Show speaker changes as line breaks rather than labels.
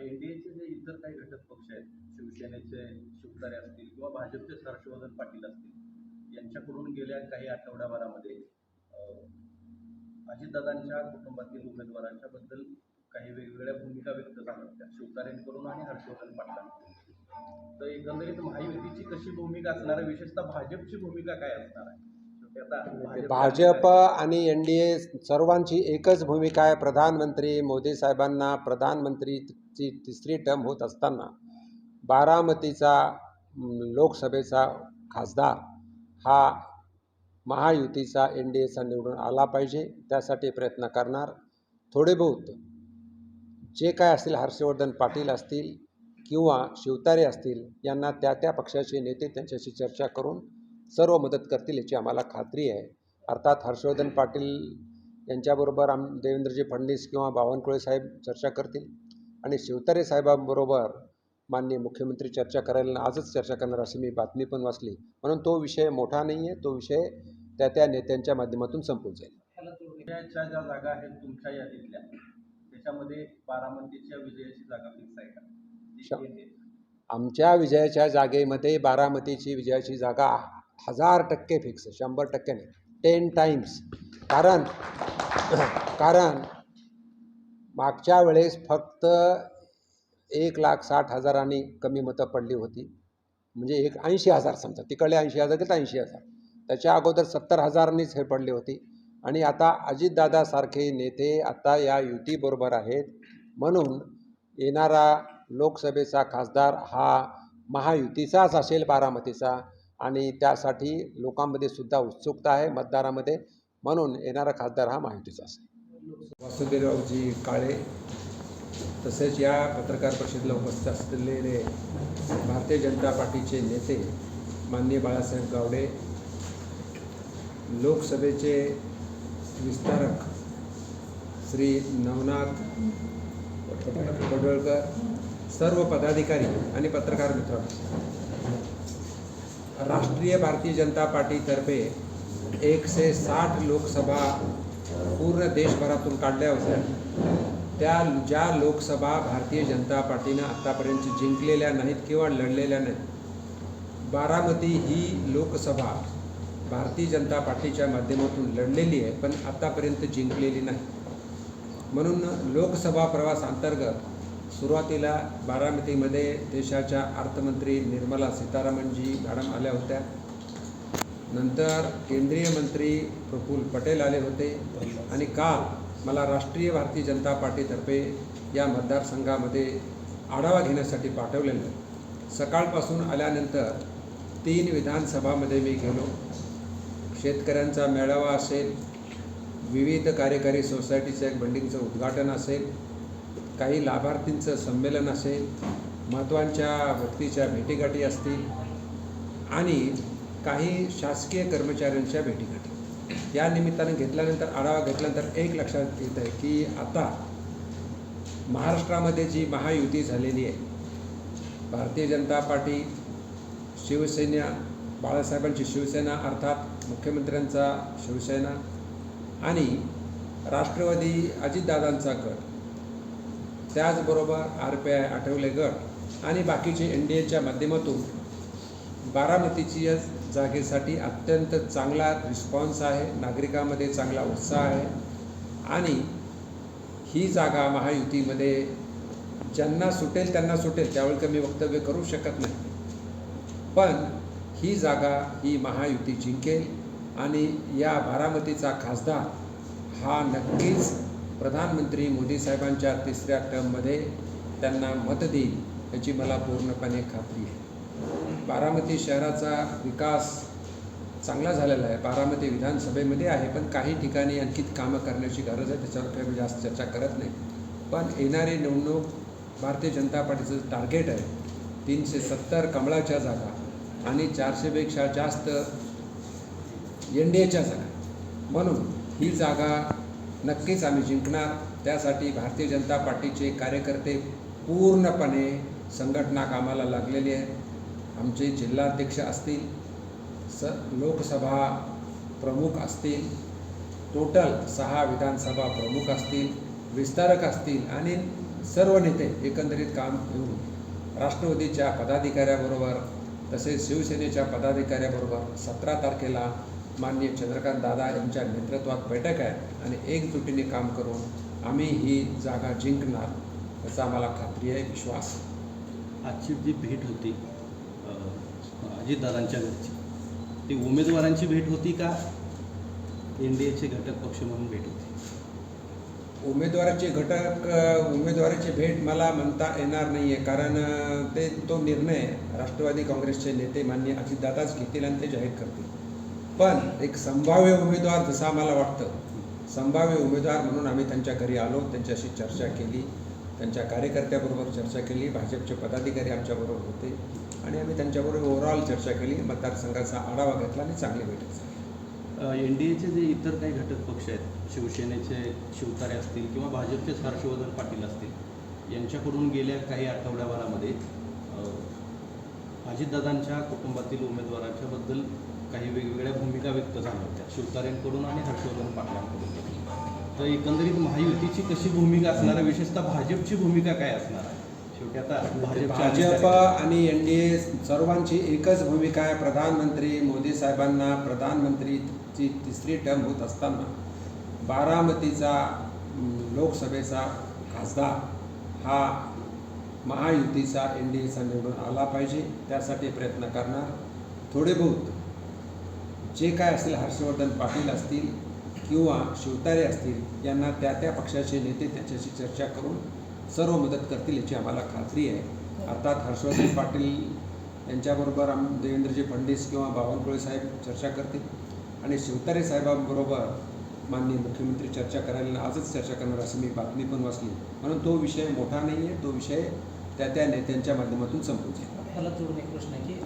एनडीएचे जे इतर काही घटक पक्ष आहेत शिवसेनेचे शिवतारे असतील किंवा भाजपचेच हर्षवर्धन पाटील असतील यांच्याकडून गेल्या काही आठवड्याभरामध्ये अं, अजितदादांच्या कुटुंबातील उमेदवारांच्या बद्दल काही वेगवेगळ्या भूमिका व्यक्त झाल्या होत्या शिवतारेंकडून आणि हर्षवर्धन पाटलांकडून. तर एकंदरीत महायुतीची कशी भूमिका असणार आहे विशेषतः भाजपची भूमिका काय असणार आहे?
भाजप आणि एन डी ए सर्वांची एकच भूमिका आहे प्रधानमंत्री मोदी साहेबांना ती तिसरी टर्म होत असताना बारामतीचा लोकसभेचा खासदार हा महायुतीचा एन डी एचा निवडून आला पाहिजे त्यासाठी प्रयत्न करणार. थोडे बहुत जे काय असतील हर्षवर्धन पाटील असतील किंवा शिवतारे असतील यांना त्या त्या पक्षाचे नेते त्यांच्याशी चर्चा करून सर्व मदत करतील याची आम्हाला खात्री आहे. अर्थात हर्षवर्धन पाटील यांच्याबरोबर आम देवेंद्रजी फडणवीस किंवा बावनकुळे साहेब चर्चा करतील. आणि शिवतारे साहेबांबरोबर माननीय मुख्यमंत्री चर्चा करायला आजच चर्चा करणार अशी मी बातमी पण वाचली. म्हणून तो विषय मोठा नाही आहे तो विषय त्या त्या नेत्यांच्या माध्यमातून संपून जाईल.
विजयाच्या ज्या जागा आहेत तुमच्या यादीतल्या त्याच्यामध्ये बारामतीच्या विजयाची जागा फिक्स आहे का.
आमच्या विजयाच्या जागेमध्ये बारामतीची विजयाची जागा हजार टक्के फिक्स शंभर टक्के नाही. टेन टाईम्स कारण कारण मागच्या वेळेस फक्त एक लाख साठ हजारांनी कमी मतं पडली होती. म्हणजे एक ऐंशी हजार समजा तिकडले ऐंशी हजार घेत ऐंशी हजार. त्याच्या अगोदर सत्तर हजारांनीच हे पडली होती. आणि आता अजितदादासारखे नेते आता या युतीबरोबर आहेत. म्हणून येणारा लोकसभेचा खासदार हा महायुतीचाच असेल बारामतीचा आणि त्यासाठी लोकांमध्ये सुद्धा उत्सुकता आहे मतदारामध्ये म्हणून येणारा खासदार हा महायुतीचा असेल. वासुदेवरावजी काळे तसेच या पत्रकार परिषदेला उपस्थित असलेले भारतीय जनता पार्टीचे नेते माननीय बाळासाहेब गावडे लोकसभेचे विस्तारक श्री नवनाथ पडवळकर सर्व पदाधिकारी आणि पत्रकार मित्रांनो राष्ट्रीय भारतीय जनता पार्टीतर्फे एकशे साठ लोकसभा पूर्ण देशभरातून काढल्या होत्या त्या ज्या लोकसभा भारतीय जनता पार्टीनं आत्तापर्यंत जिंकलेल्या नाहीत किंवा लढलेल्या नाहीत बारामती ही लोकसभा भारतीय जनता पार्टीच्या माध्यमातून लढलेली आहे पण आत्तापर्यंत जिंकलेली नाही. म्हणून लोकसभा प्रवास अंतर्गत सुरुवातीला बारामतीमध्ये देशाच्या अर्थमंत्री निर्मला सीतारामनजी मॅडम आल्या होत्या. नंतर केंद्रीय मंत्री प्रफुल्ल पटेल आले होते आणि काल मला राष्ट्रीय भारतीय जनता पार्टीतर्फे या मतदारसंघामध्ये आढावा घेण्यासाठी पाठवलेलं. सकाळपासून आल्यानंतर तीन विधानसभामध्ये मी गेलो. शेतकऱ्यांचा मेळावा असेल विविध कार्यकारी सोसायटीचं एक बंडिंगचं उद्घाटन असेल काही लाभार्थींचं संमेलन असेल महत्त्वाच्या व्यक्तीच्या भेटीगाठी असतील आणि काही शासकीय कर्मचाऱ्यांच्या भेटीगाठी. या निमित्तानं घेतल्यानंतर आढावा घेतल्यानंतर एक लक्षात येत आहे की आता महाराष्ट्रामध्ये जी महायुती झालेली आहे भारतीय जनता पार्टी शिवसेना बाळासाहेबांची शिवसेना अर्थात मुख्यमंत्र्यांचा शिवसेना आणि राष्ट्रवादी अजितदादांचा गट त्याचबरोबर आर पी आय आठवले गट आणि बाकीचे एन डी एच्या माध्यमातून बारामतीची या जागेसाठी अत्यंत चांगला रिस्पॉन्स आहे. नागरिकांमध्ये चांगला उत्साह आहे. आणि ही जागा महायुतीमध्ये ज्यांना सुटेल त्यांना सुटेल त्यावेळी कमी वक्तव्य करू शकत नाही. पण ही जागा ही महायुती जिंकेल आणि या बारामतीचा खासदार हा नक्कीच प्रधानमंत्री मोदी साहेबांच्या तिसऱ्या टर्ममध्ये त्यांना मत देईल याची मला पूर्णपणे खात्री आहे. बारामती शहराचा विकास चांगला झालेला आहे. बारामती विधानसभेमध्ये आहे पण काही ठिकाणी आणखी कामं करण्याची गरज आहे त्याच्यावर काही मी जास्त चर्चा करत नाही. पण येणारी निवडणूक भारतीय जनता पार्टीचं टार्गेट आहे. तीनशे सत्तर कमळाच्या जागा आणि चारशेपेक्षा जास्त एन डी एच्या जागा. म्हणून ही जागा नक्कीच आम्ही जिंकणार. त्यासाठी भारतीय जनता पार्टीचे कार्यकर्ते पूर्णपणे संघटना कामाला लागलेली आहे आमचे जिल्हाध्यक्ष असतील स लोकसभा प्रमुख असतील टोटल सहा विधानसभा प्रमुख असतील विस्तारक असतील आणि सर्व नेते एकंदरीत काम घेऊन राष्ट्रवादीच्या पदाधिकाऱ्याबरोबर तसेच शिवसेनेच्या पदाधिकाऱ्याबरोबर सतरा तारखेला माननीय चंद्रकांत दादा यांच्या नेतृत्वात बैठक आहे आणि एकजुटीने काम करून आम्ही ही जागा जिंकणार याचा आम्हाला खात्री आहे विश्वास.
आजची जी भेट होती अजितदादांच्या घरची. ती उमेदवारांची भेट होती का? एन डी एचे घटक पक्ष म्हणून भेट होती.
उमेदवाराचे घटक उमेदवाराची भेट मला म्हणता येणार नाही आहे कारण ते तो निर्णय राष्ट्रवादी काँग्रेसचे नेते मान्य अजितदादाच घेतील आणि ते जाहीर करतील. पण एक संभाव्य उमेदवार जसा मला वाटतं संभाव्य उमेदवार म्हणून आम्ही त्यांच्या घरी आलो त्यांच्याशी चर्चा केली. त्यांच्या कार्यकर्त्याबरोबर चर्चा केली भाजपचे पदाधिकारी आमच्याबरोबर होते आणि आम्ही त्यांच्याबरोबर ओव्हरऑल चर्चा केली मतदारसंघाचा आढावा घेतला आणि चांगली बैठक झाली.
एन डी एचे जे इतर काही घटक पक्ष आहेत शिवसेनेचे शिवतारे असतील किंवा भाजपचेच हर्षवर्धन पाटील असतील यांच्याकडून गेल्या काही आठवड्याभरामध्ये अजितदादांच्या कुटुंबातील उमेदवारांच्याबद्दल काही वेगवेगळ्या भूमिका व्यक्त झाल्या होत्या शिवतारेंकडून आणि हर्षवर्धन पाटलांकडून. तर एकंदरीत महायुतीची कशी भूमिका असणार आहे? विशेषतः भाजपची भूमिका काय असणार आहे? शेवटी आता भाजपच्या
भाजप आणि एन डी ए सर्वांची एकच भूमिका आहे. प्रधानमंत्री मोदी साहेबांना प्रधानमंत्रीची तिसरी टर्म होत असताना बारामतीचा लोकसभेचा खासदार हा महायुतीचा एन डी एचा निवडून आला पाहिजे. त्यासाठी प्रयत्न करणार. थोडे बहुत जे काय असेल हर्षवर्धन पाटील असतील किंवा शिवतारे असतील यांना त्या त्या पक्षाचे नेते त्याच्याशी चर्चा करून सर्व मदत करतील याची आम्हाला खात्री आहे. अर्थात हर्षवर्धन पाटील यांच्याबरोबर आम देवेंद्रजी फडणवीस किंवा बावनकुळे साहेब चर्चा करतील आणि शिवतारे साहेबांबरोबर माननीय मुख्यमंत्री चर्चा करायला आजच चर्चा करणार असं मी बातमी पण वाचली. म्हणून तो विषय मोठा नाही आहे तो विषय त्या त्या नेत्यांच्या माध्यमातून संपून जाईल.
ह्याला जोडून एक प्रश्न आहे की